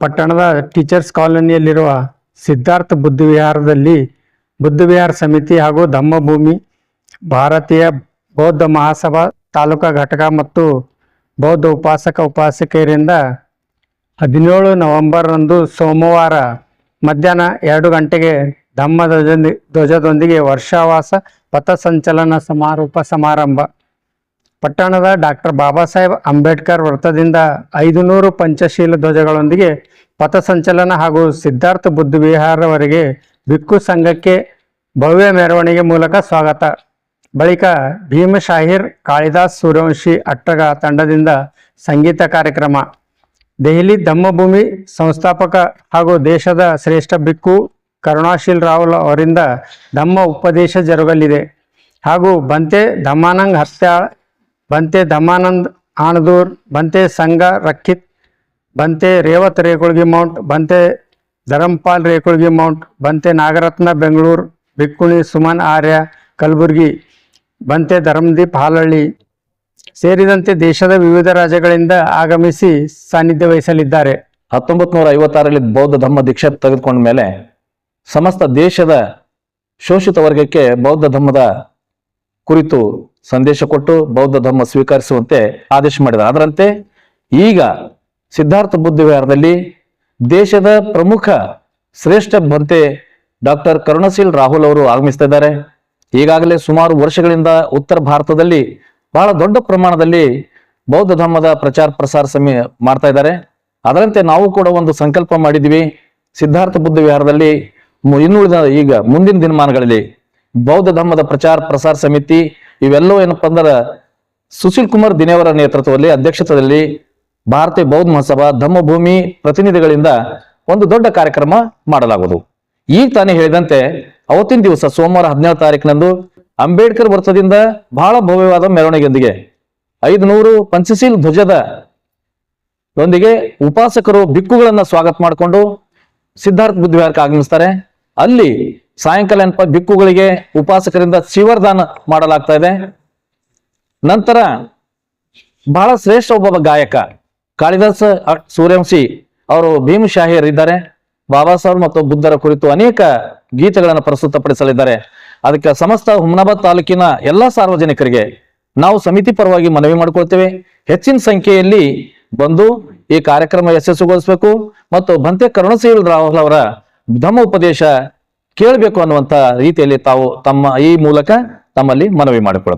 ಪಟ್ಟಣದ ಟೀಚರ್ಸ್ ಕಾಲೋನಿಯಲ್ಲಿರುವ ಸಿದ್ಧಾರ್ಥ ಬುದ್ಧ ವಿಹಾರದಲ್ಲಿ ಬುದ್ಧ ವಿಹಾರ ಸಮಿತಿ ಹಾಗೂ ಧಮ್ಮಭೂಮಿ ಭಾರತೀಯ ಬೌದ್ಧ ಮಹಾಸಭಾ ತಾಲೂಕಾ ಘಟಕ ಮತ್ತು ಬೌದ್ಧ ಉಪಾಸಕ ಉಪಾಸಕಿಯರಿಂದ ಹದಿನೇಳು ನವೆಂಬರ್ರಂದು ಸೋಮವಾರ ಮಧ್ಯಾಹ್ನ ಎರಡು ಗಂಟೆಗೆ ಧಮ್ಮ ಧ್ವಜ ಧ್ವಜದೊಂದಿಗೆ ವರ್ಷಾವಾಸ ಪಥಸಂಚಲನ ಸಮಾರೋಪ ಸಮಾರಂಭ. ಪಟ್ಟಣದ ಡಾಕ್ಟರ್ ಬಾಬಾ ಸಾಹೇಬ್ ಅಂಬೇಡ್ಕರ್ ವೃತ್ತದಿಂದ ಐದು ನೂರು ಪಂಚಶೀಲ ಧ್ವಜಗಳೊಂದಿಗೆ ಪಥಸಂಚಲನ ಹಾಗೂ ಸಿದ್ಧಾರ್ಥ ಬುದ್ಧ ವಿಹಾರವರೆಗೆ ಬಿಕ್ಕು ಸಂಘಕ್ಕೆ ಭವ್ಯ ಮೆರವಣಿಗೆ ಮೂಲಕ ಸ್ವಾಗತ. ಬಳಿಕ ಭೀಮಶಾಹಿರ್ ಕಾಳಿದಾಸ್ ಸೂರ್ಯವಂಶಿ ಅಟ್ಟಗ ತಂಡದಿಂದ ಸಂಗೀತ ಕಾರ್ಯಕ್ರಮ. ದೆಹಲಿ ಧಮ್ಮಭೂಮಿ ಸಂಸ್ಥಾಪಕ ಹಾಗೂ ದೇಶದ ಶ್ರೇಷ್ಠ ಬಿಕ್ಕು ಕರುಣಾಶೀಲ್ ರಾವುಲ್ ಅವರಿಂದ ಧಮ್ಮ ಉಪದೇಶ ಜರುಗಲಿದೆ. ಹಾಗೂ ಬಂತೆ ಧಮ್ಮಾನಂಗ್ ಹತ್ಯಾಳ್ ಬಂತೆ ದಮಾನಂದ್ ಆಣದೂರ್, ಬಂತೆ ಸಂಘ ರಕ್ಕಿತ್, ಬಂತೆ ರೇವತ್ ರೇಕುಳ್ಗಿ ಮೌಂಟ್, ಬಂತೆ ಧರಂಪಾಲ್ ರೇಕುಳ್ಗಿ ಮೌಂಟ್, ಬಂತೆ ನಾಗರತ್ನ ಬೆಂಗಳೂರು, ಬಿಕ್ಕುಣಿ ಸುಮನ್ ಆರ್ಯ, ಕಲಬುರ್ಗಿ, ಬಂತೆ ಧರ್ಮದೀಪ್ ಹಾಲಹಳ್ಳಿ ಸೇರಿದಂತೆ ದೇಶದ ವಿವಿಧ ರಾಜ್ಯಗಳಿಂದ ಆಗಮಿಸಿ ಸಾನ್ನಿಧ್ಯ ವಹಿಸಲಿದ್ದಾರೆ. ಹತ್ತೊಂಬತ್ತು ನೂರ ಐವತ್ತಾರರಲ್ಲಿ ಬೌದ್ಧ ಧಮ್ಮ ದೀಕ್ಷೆ ತೆಗೆದುಕೊಂಡ ಮೇಲೆ ಸಮಸ್ತ ದೇಶದ ಶೋಷಿತ ವರ್ಗಕ್ಕೆ ಬೌದ್ಧ ಧಮ್ಮದ ಕುರಿತು ಸಂದೇಶ ಕೊಟ್ಟು ಬೌದ್ಧ ಧರ್ಮ ಸ್ವೀಕರಿಸುವಂತೆ ಆದೇಶ ಮಾಡಿದ ಅದರಂತೆ ಈಗ ಸಿದ್ಧಾರ್ಥ ಬುದ್ಧ ವಿಹಾರದಲ್ಲಿ ದೇಶದ ಪ್ರಮುಖ ಶ್ರೇಷ್ಠ ಭಂತೆ ಡಾಕ್ಟರ್ ಕರುಣಶೀಲ್ ರಾಹುಲ್ ಅವರು ಆಗಮಿಸ್ತಾ ಇದ್ದಾರೆ. ಈಗಾಗಲೇ ಸುಮಾರು ವರ್ಷಗಳಿಂದ ಉತ್ತರ ಭಾರತದಲ್ಲಿ ಬಹಳ ದೊಡ್ಡ ಪ್ರಮಾಣದಲ್ಲಿ ಬೌದ್ಧ ಧರ್ಮದ ಪ್ರಚಾರ ಪ್ರಸಾರ ಸಮಿ ಮಾಡ್ತಾ ಇದ್ದಾರೆ. ಅದರಂತೆ ನಾವು ಕೂಡ ಒಂದು ಸಂಕಲ್ಪ ಮಾಡಿದ್ವಿ ಸಿದ್ಧಾರ್ಥ ಬುದ್ಧ ವಿಹಾರದಲ್ಲಿ ಇನ್ನುಳಿದ ಈಗ ಮುಂದಿನ ದಿನಮಾನಗಳಲ್ಲಿ ಬೌದ್ಧ ಧರ್ಮದ ಪ್ರಚಾರ ಪ್ರಸಾರ ಸಮಿತಿ, ಇವೆಲ್ಲವೂ ಏನಪ್ಪ ಅಂದ್ರೆ ಸುಶೀಲ್ ಕುಮಾರ್ ದಿನೇವರ ನೇತೃತ್ವದಲ್ಲಿ, ಅಧ್ಯಕ್ಷತೆಯಲ್ಲಿ ಭಾರತೀಯ ಬೌದ್ಧ ಮಹಾಸಭಾ ಧಮ್ಮಭೂಮಿ ಪ್ರತಿನಿಧಿಗಳಿಂದ ಒಂದು ದೊಡ್ಡ ಕಾರ್ಯಕ್ರಮ ಮಾಡಲಾಗುವುದು. ಈಗ ತಾನೇ ಹೇಳಿದಂತೆ ಅವತ್ತಿನ ದಿವಸ ಸೋಮವಾರ ಹದಿನೇಳು ತಾರೀಕಿನಂದು ಅಂಬೇಡ್ಕರ್ ವೃತ್ತದಿಂದ ಬಹಳ ಭವ್ಯವಾದ ಮೆರವಣಿಗೆಯೊಂದಿಗೆ ಐದು ನೂರು ಪಂಚಶೀಲ್ ಧ್ವಜದ ಒಂದಿಗೆ ಉಪಾಸಕರು, ಭಿಕ್ಕುಗಳನ್ನ ಸ್ವಾಗತ ಮಾಡಿಕೊಂಡು ಸಿದ್ಧಾರ್ಥ ಬುದ್ಧಿವಾರಕ್ಕೆ ಆಗಮಿಸ್ತಾರೆ. ಅಲ್ಲಿ ಸಾಯಂಕಾಲ ಏನಪ್ಪ ಭಿಕ್ಕುಗಳಿಗೆ ಉಪಾಸಕರಿಂದ ಶಿವರ್ದಾನ ಮಾಡಲಾಗ್ತಾ ಇದೆ. ನಂತರ ಬಹಳ ಶ್ರೇಷ್ಠ ಒಬ್ಬ ಗಾಯಕ ಕಾಳಿದಾಸ ಸೂರ್ಯವಂಶಿ ಅವರು ಭೀಮಶಾಹಿಯರಿದ್ದಾರೆ. ಬಾಬಾ ಸಾಹೇಬ್ ಮತ್ತು ಬುದ್ಧರ ಕುರಿತು ಅನೇಕ ಗೀತೆಗಳನ್ನು ಪ್ರಸ್ತುತಪಡಿಸಲಿದ್ದಾರೆ. ಅದಕ್ಕೆ ಸಮಸ್ತ ಹುಮ್ನಾಬಾದ್ ತಾಲೂಕಿನ ಎಲ್ಲ ಸಾರ್ವಜನಿಕರಿಗೆ ನಾವು ಸಮಿತಿ ಪರವಾಗಿ ಮನವಿ ಮಾಡಿಕೊಳ್ತೇವೆ. ಹೆಚ್ಚಿನ ಸಂಖ್ಯೆಯಲ್ಲಿ ಬಂದು ಈ ಕಾರ್ಯಕ್ರಮ ಯಶಸ್ವಿಗೊಳಿಸಬೇಕು ಮತ್ತು ಬಂತೆ ಕರುಣಶೀಲ್ ರಾಹುಲ್ ಅವರ ಧಮ್ಮ ಉಪದೇಶ ಕೇಳಬೇಕು ಅನ್ನುವಂತ ರೀತಿಯಲ್ಲಿ ತಾವು ತಮ್ಮ ಈ ಮೂಲಕ ತಮ್ಮಲ್ಲಿ ಮನವಿ ಮಾಡಿಕೊಳ್ತೇವೆ